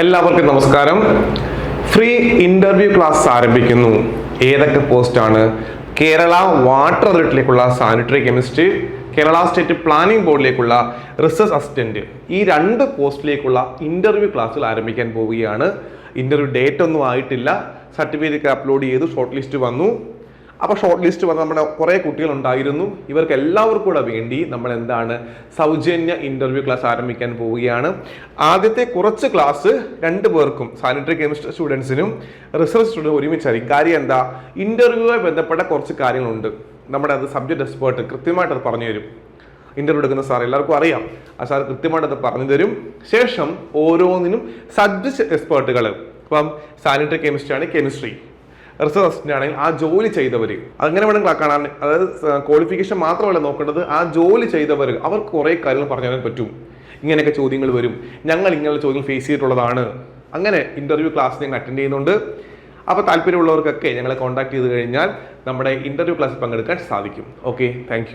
എല്ലാവർക്കും നമസ്കാരം. Free interview class ആരംഭിക്കുന്നു. ഏതൊക്കെ പോസ്റ്റാണ് Kerala water അതോറിറ്റിയിലേക്കുള്ള sanitary chemistry Kerala state planning ബോർഡിലേക്കുള്ള research assistant ഈ രണ്ട് പോസ്റ്റിലേക്കുള്ള ഇന്റർവ്യൂ ക്ലാസ്സുകൾ ആരംഭിക്കാൻ പോവുകയാണ്. ഇന്റർവ്യൂ ഡേറ്റ് ഒന്നും ആയിട്ടില്ല. സർട്ടിഫിക്കറ്റ് അപ്ലോഡ് ചെയ്ത് ഷോർട്ട് ലിസ്റ്റ് വന്നു. അപ്പോൾ ഷോർട്ട് ലിസ്റ്റ് വന്ന നമ്മുടെ കുറേ കുട്ടികൾ ഉണ്ടായിരുന്നു ഇവർക്ക് എല്ലാവർക്കും കൂടെ വേണ്ടി നമ്മൾ എന്താണ് സൗജന്യ ഇന്റർവ്യൂ ക്ലാസ് ആരംഭിക്കാൻ പോവുകയാണ്. ആദ്യത്തെ കുറച്ച് ക്ലാസ് രണ്ട് പേർക്കും സാനിറ്ററി കെമിസ്ട്രി സ്റ്റുഡൻസിനും റിസർച്ച് സ്റ്റുഡൻസ് ഒരുമിച്ചായിരിക്കും കാര്യം എന്താ? ഇന്റർവ്യൂവുമായി ബന്ധപ്പെട്ട കുറച്ച് കാര്യങ്ങളുണ്ട്. നമ്മുടെ അത് സബ്ജക്ട് എക്സ്പേർട്ട് കൃത്യമായിട്ട് അത് പറഞ്ഞു തരും. ഇന്റർവ്യൂ എടുക്കുന്ന സാർ എല്ലാവർക്കും അറിയാം. ആ സാർ കൃത്യമായിട്ട് അത് പറഞ്ഞു തരും. ശേഷം ഓരോന്നിനും സബ്ജക്ട് എക്സ്പേർട്ടുകൾ ഇപ്പം സാനിറ്ററി കെമിസ്ട്രി ആണ് കെമിസ്ട്രി റിസർച്ച് അസിസ്റ്റന്റ് ആണെങ്കിൽ ആ ജോലി ചെയ്തവർ അങ്ങനെ വേണമെങ്കിൽ കാണാൻ അതായത് ക്വാളിഫിക്കേഷൻ മാത്രമല്ല നോക്കേണ്ടത് ആ ജോലി ചെയ്തവർ അവർ കുറേ കാര്യങ്ങൾ പറഞ്ഞു തരാൻ പറ്റും. ഇങ്ങനെയൊക്കെ ചോദ്യങ്ങൾ വരും. ഞങ്ങൾ ഇങ്ങനെയുള്ള ചോദ്യങ്ങൾ ഫേസ് ചെയ്തിട്ടുള്ളതാണ്. അങ്ങനെ ഇന്റർവ്യൂ ക്ലാസ് ഞങ്ങൾ അറ്റൻഡ് ചെയ്യുന്നുണ്ട്. അപ്പോൾ താല്പര്യമുള്ളവർക്കൊക്കെ ഞങ്ങളെ കോൺടാക്ട് ചെയ്ത് കഴിഞ്ഞാൽ നമ്മുടെ ഇന്റർവ്യൂ ക്ലാസ്സിൽ പങ്കെടുക്കാൻ സാധിക്കും. Okay thank